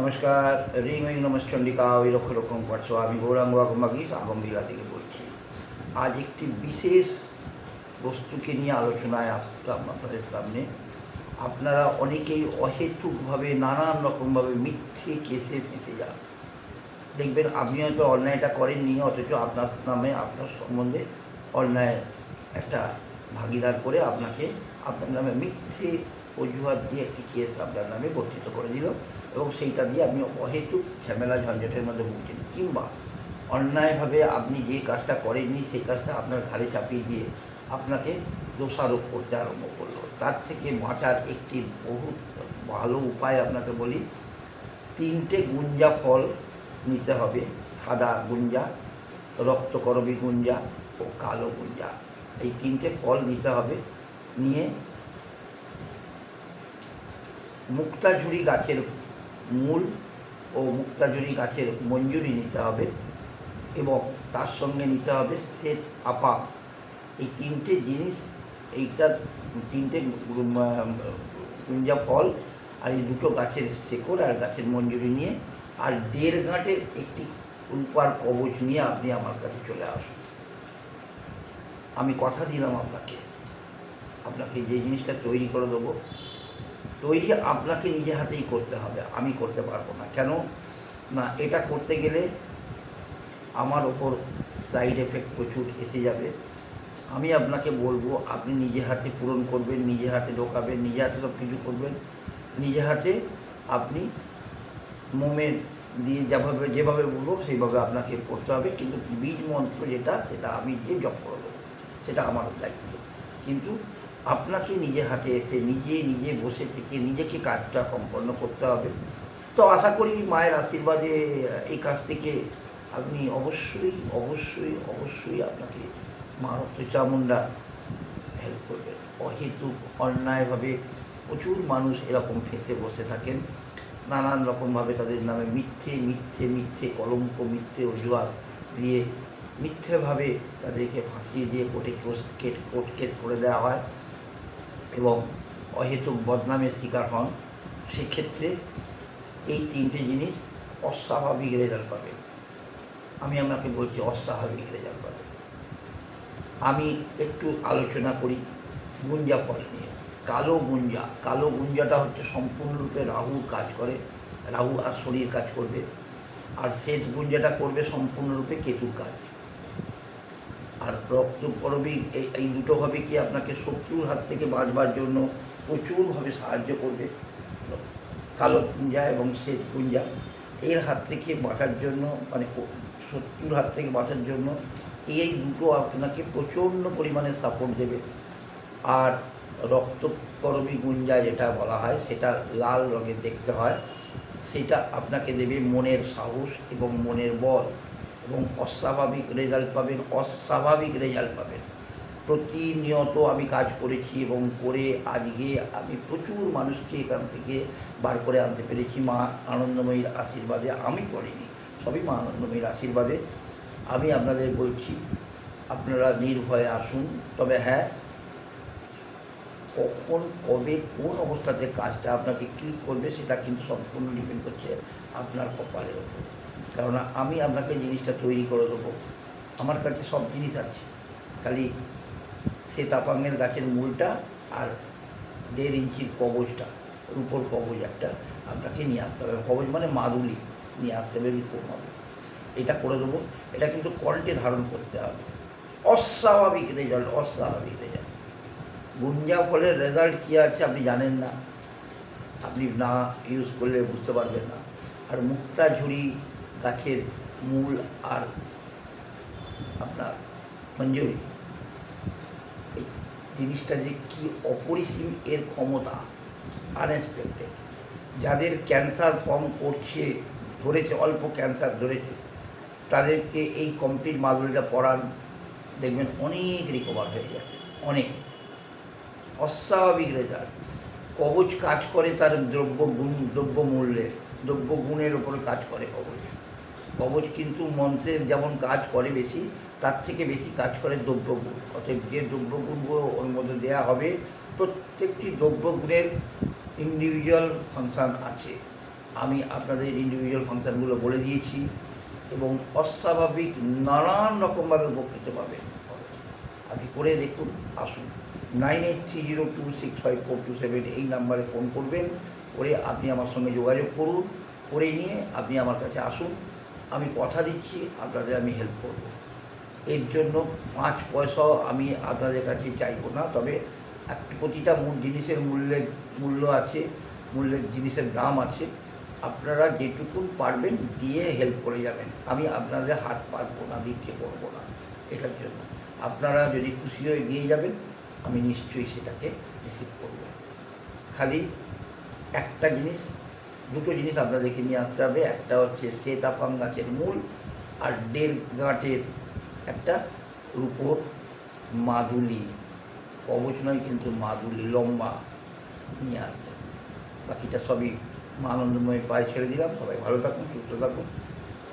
নমস্কার, ring wing নমস্চন্ডিকা ওই লক্ষ রকম পাঠশ আমি গৌরাঙ্গ আগমবাগিস আগমবিলা থেকে বলছি। আজ একটি বিশেষ বস্তুকে নিয়ে আলোচনায় আসতাম আপনাদের সামনে। আপনারা অনেকেই অহেতুকভাবে, নানান রকমভাবে মিথ্যে কেসে ফেঁসে যান। দেখবেন, আপনি হয়তো অন্যায়টা করেননি, অথচ আপনার নামে, আপনার সম্বন্ধে অন্যায় একটা ভাগিদার করে আপনাকে, আপনার নামে মিথ্যে অজুহাত দিয়ে একটি কেস আপনার নামে গঠিত করে দিল এবং সেইটা দিয়ে আপনি অহেতুক ঝামেলা ঝঞ্ঝটের মধ্যে ভুগছেন। কিংবা অন্যায়ভাবে আপনি যে কাজটা করেননি, সেই কাজটা আপনার ঘাড়ে চাপিয়ে দিয়ে আপনাকে দোষারোপ করতে আরম্ভ করল। তার থেকে বাঁচার একটি বহু ভালো উপায় আপনাকে বলি, তিনটে গুঞ্জা ফল নিতে হবে। সাদা গুঞ্জা, রক্তকরবী গুঞ্জা ও কালো গুঞ্জা। এই তিনটে ফল নিতে হবে। নিয়ে মুক্তাঝুরি গাছের মূল ও মুক্তাঝুরি গাছের মঞ্জুরি নিতে হবে এবং তার সঙ্গে নিতে হবে শ্বেত আপা। এই তিনটে জিনিস, এইটা তিনটে গুঞ্জা ফল আর এই দুটো গাছের শেকড় আর গাছের মঞ্জুরি নিয়ে আর দেড় ঘাটের একটি রূপার কবচ নিয়ে আপনি আমার কাছে চলে আসুন। আমি কথা দিলাম আপনাকে। আপনাকে যে জিনিসটা তৈরি করে দেবো তৈরি আপনাকে নিজে হাতেই করতে হবে, আমি করতে পারব না। কেন? না, এটা করতে গেলে আমার ওপর সাইড এফেক্ট প্রচুর এসে যাবে। আমি আপনাকে বলব, আপনি নিজে হাতে পূরণ করবেন, নিজে হাতে ঢোকাবেন, নিজে হাতে সব কিছু করবেন। নিজে হাতে আপনি মোমে দিয়ে যেভাবে যেভাবে বলব, সেইভাবে আপনাকে করতে হবে। কিন্তু বীজ মন্ত্র যেটা, সেটা আমি দিয়ে জপ করে সেটা আমার দায়িত্ব। কিন্তু আপনাকে নিজে হাতে এসে নিজে নিজে বসে থেকে নিজেকে কাজটা সম্পন্ন করতে হবে। তো আশা করি মায়ের আশীর্বাদে এই কাজ থেকে আপনি অবশ্যই অবশ্যই অবশ্যই আপনাকে মা রক্ত চামুন্ডা হেল্প করবেন। অহেতুক, অন্যায়ভাবে প্রচুর মানুষ এরকম ফেঁসে বসে থাকেন। নানান রকমভাবে তাদের নামে মিথ্যে মিথ্যে মিথ্যে কলঙ্ক, মিথ্যে অজুহাত দিয়ে মিথ্যেভাবে তাদেরকে ফাঁসিয়ে দিয়ে কোর্টে কোর্ট কেস করে দেওয়া হয়। এবং অহেতুক বদনামের শিকার হন, সেক্ষেত্রে এই তিনটে জিনিস অস্বাভাবিক রেজাল্ট পাবে। আমি আপনাকে বলছি, অস্বাভাবিক রেজাল্ট পাবে। আমি একটু আলোচনা করি গুঞ্জা ফল নিয়ে। কালো গুঞ্জা, কালো গুঞ্জাটা হচ্ছে সম্পূর্ণরূপে রাহুর কাজ করে, রাহু আর শরীর কাজ করবে। আর শ্বেত গুঞ্জাটা করবে সম্পূর্ণরূপে কেতুর কাজ। আর রক্ত করবি এই এই দুটো হবে কি আপনাকে শত্রুর হাত থেকে বাঁচবার জন্য প্রচুরভাবে সাহায্য করবে। কালো কুঞ্জা এবং শ্বেত কুঞ্জা, এর হাত থেকে বাঁচার জন্য মানে শত্রুর হাত থেকে বাঁচার জন্য এই দুটো আপনাকে প্রচণ্ড পরিমাণে সাপোর্ট দেবে। আর রক্তকরবী গুঞ্জা যেটা বলা হয়, সেটা লাল রঙের দেখতে হয়। সেটা আপনাকে দেবে মনের সাহস এবং মনের বল। এবং অস্বাভাবিক রেজাল্ট পাবেন, অস্বাভাবিক রেজাল্ট পাবেন। প্রতিনিয়ত আমি কাজ করেছি এবং করে আজকে আমি প্রচুর মানুষকে এখান থেকে বার করে আনতে পেরেছি। মা আনন্দময়ীর আশীর্বাদে আমি করিনি, সবই মা আনন্দময়ীর আশীর্বাদে। আমি আপনাদের বলছি, আপনারা নির্ভয়ে আসুন। তবে হ্যাঁ কখন, কবে, কোন অবস্থাতে কাজটা আপনাকে ক্লিক করবে সেটা কিন্তু সম্পূর্ণ ডিপেন্ড করছে আপনার কপালের ওপর কেননা আমি আপনাকে জিনিসটা তৈরি করে দেবো। আমার কাছে সব জিনিস আছে। খালি সে তাপাঙ্গের গাছের মূলটা আর দেড় ইঞ্চির কবজটা, রূপোর কবজ একটা আপনাকে নিয়ে আসতে হবে। কবজ মানে মাদুলি নিয়ে আসতে হবে, রূপোর মাদুলি। এটা করে দেবো। এটা কিন্তু কণ্ঠে ধারণ করতে হবে। অস্বাভাবিক রেজাল্ট অস্বাভাবিক রেজাল্ট গুঞ্জা ফলের রেজাল্ট কী আছে আপনি জানেন না? আপনি না ইউজ করলে বুঝতে পারবেন না। আর মুক্তা ঝুড়ি গাছের মূল আর আপনার মঞ্জুরি। এই জিনিসটা যে কী অপরিসীম এর ক্ষমতা আনএক্সপেক্টেড যাদের ক্যান্সার ফর্ম করছে, ধরেছে, অল্প ক্যান্সার ধরেছে, তাদেরকে এই কমপ্লিট মাদুরিটা পড়ান দেখবেন অনেক রিকভার হয়ে যাবে, অনেক। অস্বাভাবিক রেজাল্ট কবচ কাজ করে তার দ্রব্য গুণ দ্রব্য মূল্যে দ্রব্য গুণের উপরে কাজ করে কবচ। কবচ কিন্তু মন্ত্রের যেমন কাজ করে বেশি, তার থেকে বেশি কাজ করে দ্রব্যগুণ অতএব যে দ্রব্যগুণগুলো ওর মধ্যে দেওয়া হবে, প্রত্যেকটি দ্রব্যগুণের ইন্ডিভিজুয়াল ফাংশান আছে। আমি আপনাদের ইন্ডিভিজুয়াল ফাংশানগুলো বলে দিয়েছি এবং অস্বাভাবিক নানান রকমভাবে উপকৃত পাবেন। আপনি করে দেখুন, আসুন। Nine eight three zero two six five four two seven এই নাম্বারে ফোন করবেন, করে আপনি আমার সঙ্গে যোগাযোগ করুন, করে নিয়ে আপনি আমার কাছে আসুন। আমি কথা দিচ্ছি, আপনাদের আমি হেল্প করব। এর জন্য পাঁচ পয়সাও আমি আপনাদের কাছে চাইব না, তবে প্রতিটা মূল জিনিসের মূল্যের, মূল্য আছে, মূল্যের জিনিসের দাম আছে। আপনারা যেটুকু পারবেন দিয়ে হেল্প করে যাবেন। আমি আপনাদের হাত পাতবো না ভিক্ষে করব না এটার জন্য। আপনারা যদি খুশি হয়ে দিয়ে যাবেন, আমি নিশ্চয়ই সেটাকে রিসিভ করব। খালি একটা জিনিস দুটো জিনিস আপনাদেরকে নিয়ে আসতে হবে। একটা হচ্ছে শ্বেতাপাং গাছের মূল আর ডের গাঁটের একটা রূপোর মাদুলি। কবচ নয়, কিন্তু মাদুলি লম্বা নিয়ে আসতে বাকিটা সবই মা আনন্দময় পায়ে ছেড়ে দিলাম। সবাই ভালো থাকুন, সুস্থ থাকুন।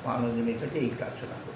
মা আনন্দময়ের কাছে এই প্রার্থনা করি।